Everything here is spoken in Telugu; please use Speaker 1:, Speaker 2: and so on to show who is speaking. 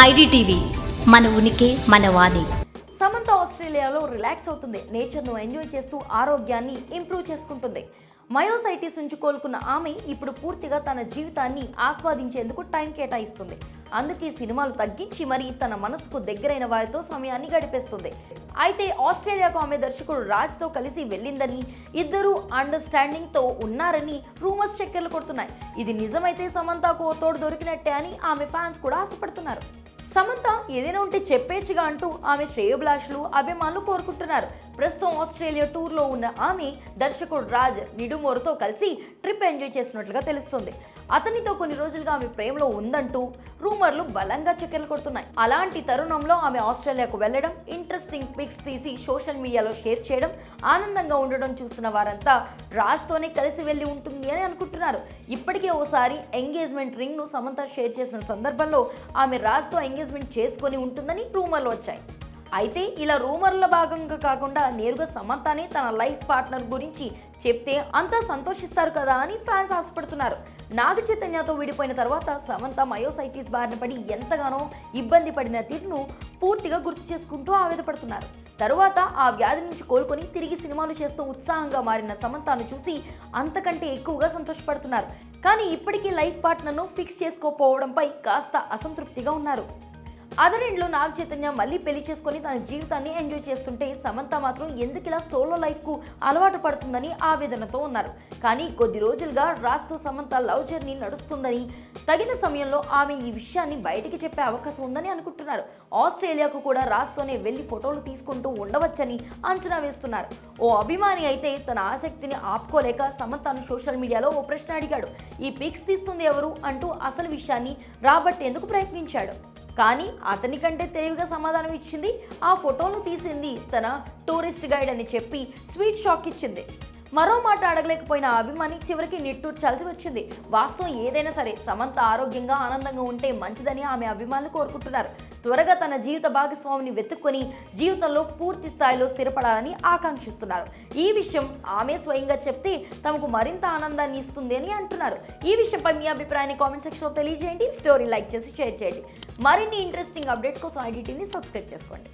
Speaker 1: ఐడిటీవీ మన ఉనికి మన వాణి.
Speaker 2: సమంత ఆస్ట్రేలియాలో రిలాక్స్ అవుతుంది. నేచర్ను ఎంజాయ్ చేస్తూ ఆరోగ్యాన్ని ఇంప్రూవ్ చేసుకుంటుంది. మయోసైటిస్ నుంచి కోలుకున్న ఆమె ఇప్పుడు పూర్తిగా తన జీవితాన్ని ఆస్వాదించేందుకు టైం కేటాయిస్తుంది. అందుకే సినిమాలు తగ్గించి మరీ తన మనసుకు దగ్గరైన వారితో సమయాన్ని గడిపేస్తుంది. అయితే ఆస్ట్రేలియాకు ఆమె దర్శకుడు రాజ్తో కలిసి వెళ్ళిందని ఇద్దరూ అండర్స్టాండింగ్తో ఉన్నారని రూమర్స్ చక్కెర్లు కొడుతున్నాయి. ఇది నిజమైతే సమంతకు తోడు దొరికినట్టే అని ఆమె ఫ్యాన్స్ కూడా ఆశపడుతున్నారు. సమంత ఏదైనా ఉంటే చెప్పేచ్చుగా అంటూ ఆమె శ్రేయోభిలాషులు అభిమానులు కోరుకుంటున్నారు. ప్రస్తుతం ఆస్ట్రేలియా టూర్లో ఉన్న ఆమె దర్శకుడు రాజ్ నిడుమోరుతో కలిసి ట్రిప్ ఎంజాయ్ చేస్తున్నట్లుగా తెలుస్తుంది. అతనితో కొన్ని రోజులుగా ఆమె ప్రేమలో ఉందంటూ రూమర్లు బలంగా చక్కెరలు కొడుతున్నాయి. అలాంటి తరుణంలో ఆమె ఆస్ట్రేలియాకు వెళ్ళడం ఇంట్రెస్టింగ్ పిక్స్ తీసి సోషల్ మీడియాలో షేర్ చేయడం ఆనందంగా ఉండడం చూస్తున్న వారంతా రాజ్తోనే కలిసి వెళ్ళి ఉంటుంది అని అనుకుంటున్నారు. ఇప్పటికే ఓసారి ఎంగేజ్మెంట్ రింగ్ను సమంత షేర్ చేసిన సందర్భంలో ఆమె రాజ్తో ఎంగేజ్మెంట్ చేసుకొని ఉంటుందని రూమర్లు వచ్చాయి. అయితే ఇలా రూమర్ల భాగంగా కాకుండా నేరుగా సమంతనే తన లైఫ్ పార్ట్నర్ గురించి చెప్తే అంతా సంతోషిస్తారు కదా అని ఫ్యాన్స్ ఆశపడుతున్నారు. నాగ చైతన్యతో విడిపోయిన తర్వాత సమంత మయోసైటిస్ బారిన పడి ఎంతగానో ఇబ్బంది పడిన తీరును పూర్తిగా గుర్తు చేసుకుంటూ ఆవేదపడుతున్నారు. తరువాత ఆ వ్యాధి నుంచి కోలుకొని తిరిగి సినిమాలు చేస్తూ ఉత్సాహంగా మారిన సమంతను చూసి అంతకంటే ఎక్కువగా సంతోషపడుతున్నారు. కానీ ఇప్పటికీ లైఫ్ పార్ట్నర్ను ఫిక్స్ చేసుకోపోవడంపై కాస్త అసంతృప్తిగా ఉన్నారు. అదరింట్లో నాగ చైతన్య మళ్ళీ పెళ్ళి చేసుకొని తన జీవితాన్ని ఎంజాయ్ చేస్తుంటే సమంత మాత్రం ఎందుకు ఇలా సోలో లైఫ్కు అలవాటు పడుతుందని ఆవేదనతో ఉన్నారు. కానీ కొద్ది రోజులుగా రాజ్తో సమంత లవ్ జర్నీ నడుస్తుందని తగిన సమయంలో ఆమె ఈ విషయాన్ని బయటికి చెప్పే అవకాశం ఉందని అనుకుంటున్నారు. ఆస్ట్రేలియాకు కూడా రాజ్తోనే వెళ్ళి ఫోటోలు తీసుకుంటూ ఉండవచ్చని అంచనా వేస్తున్నారు. ఓ అభిమాని అయితే తన ఆసక్తిని ఆపుకోలేక సమంతను సోషల్ మీడియాలో ఓ ప్రశ్న అడిగాడు. ఈ పిక్స్ తీస్తుంది ఎవరు అంటూ అసలు విషయాన్ని రాబట్టేందుకు ప్రయత్నించాడు. కానీ అతని కంటే తెలివిగా సమాధానం ఇచ్చింది ఆ ఫోటోను తీసింది తన టూరిస్ట్ గైడ్ అని చెప్పి స్వీట్ షాక్ ఇచ్చింది. మరో మాట అడగలేకపోయిన అభిమాని చివరికి నిట్టూర్చాల్సి వచ్చింది. వాస్తవం ఏదైనా సరే సమంత ఆరోగ్యంగా ఆనందంగా ఉంటే మంచిదని ఆమె అభిమానులు కోరుకుంటున్నారు. త్వరగా తన జీవిత భాగస్వామిని వెతుక్కొని జీవితంలో పూర్తి స్థాయిలో స్థిరపడాలని ఆకాంక్షిస్తున్నారు. ఈ విషయం ఆమె స్వయంగా చెప్తే తమకు మరింత ఆనందాన్ని ఇస్తుంది అని అంటున్నారు. ఈ విషయంపై మీ అభిప్రాయాన్ని కామెంట్ సెక్షన్లో తెలియజేయండి. స్టోరీ లైక్ చేసి షేర్ చేయండి. మరిన్ని ఇంట్రెస్టింగ్ అప్డేట్స్ కోసం ఐడిటీని సబ్స్క్రైబ్ చేసుకోండి.